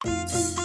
ဒု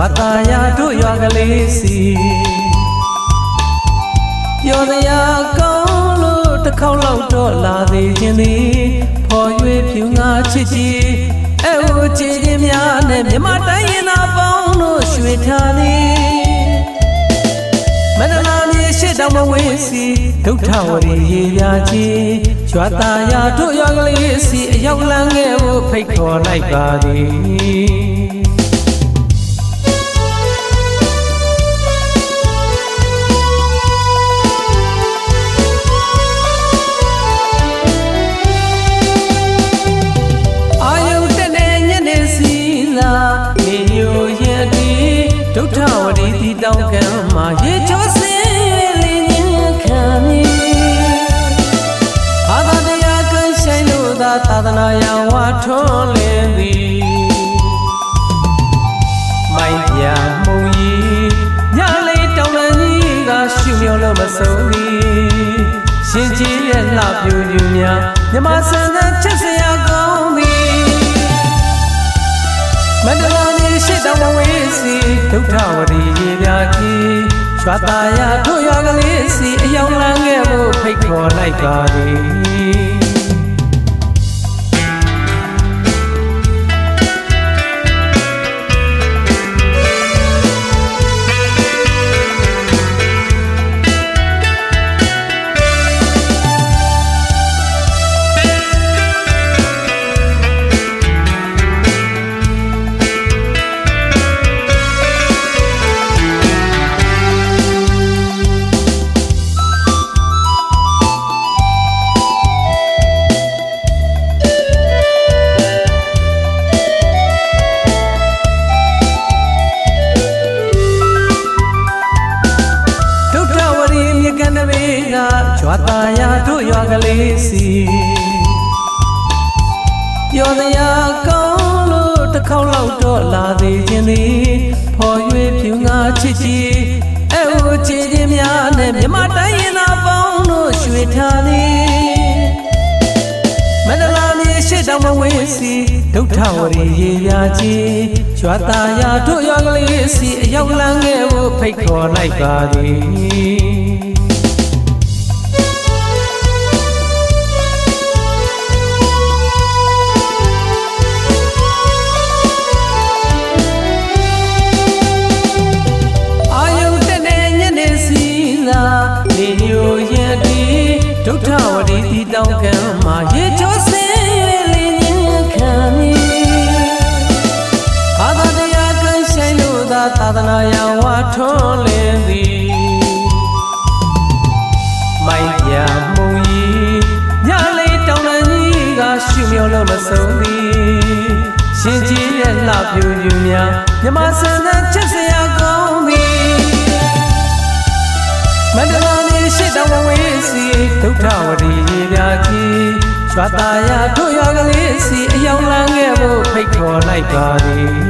ကြွာတာယာတို့ရွာကလေးစီပြောစရာကောင်းလို့တစ်ခေါက်လောက်တော့လာသေးခြင်းသည်ဖော်၍ဖြူငါချစ်ကြည်အဲဟိုချစ်ခြင်းများနဲ့မြမတိုင်းရင်သာပေါင်းတို့ရွှေထားသည်မန္တလာမြေရှိတောင်မဝေးစီဒုက္ခဝရီရေပြကြီးကြွာတာယာတို့ရွာကလေးစီအရောက်လန်းငယ်ကိုဖိတ်ခေါ်လိုက်ပါသည် များမြမဆန်တဲ့ချက်စရာကောင်းသည်မန္တလာမြေရှိတောင်ဝေးစီဒုက္ခဝရီရေပြကြီးရွှာတာယာတို့ရွာကလေးစီအယောင်လန်းခဲ့ဖို့ဖိတ်ခေါ်လိုက်ပါသည် တို့ရွာကလေးစီပြောစရာကောင်းလို့တစ်ခေါက်လောက်တော့လာသေးခြင်းသည်ဖော်၍ဖြူငါချစ်ကြည်အဲဟိုချစ်ခြင်းများနဲ့မြမတိုင်းရင်သာပေါင်းတို့ရွှေထားသည်မန္တလာမြေရှိတောင်မဝေးစီဒုဋ္ဌဝရီရေပြကြီးရွာတာယာတို့ရွာကလေးစီအရောက်လန်းငယ်ကိုဖိတ်ခေါ်လိုက်ပါသည် ဒုဋ္ဌဝရီတီတောင်းကံမှာရေချိုးစင်းလေးညင်ခံမီဘာသာတရားကဆိုင်လို့သာသာသနာယဝါထွန်းလင်းသည်မိုင်းပြမှုံကြီးညလေးတောင်းတန်းကြီးကရှုမြော်လို့မဆုံးသည်ရှင်ကြီးရဲ့လှပြူပြူများမြမဆန်တဲ့ချက်စရာ ဒုက္ခဝရီရေပြကြီးရွာတာယာတို့ရွာကလေးစီအယောင်လန်းခဲ့ဖို့ဖိတ်ခေါ်လိုက်ပါသည်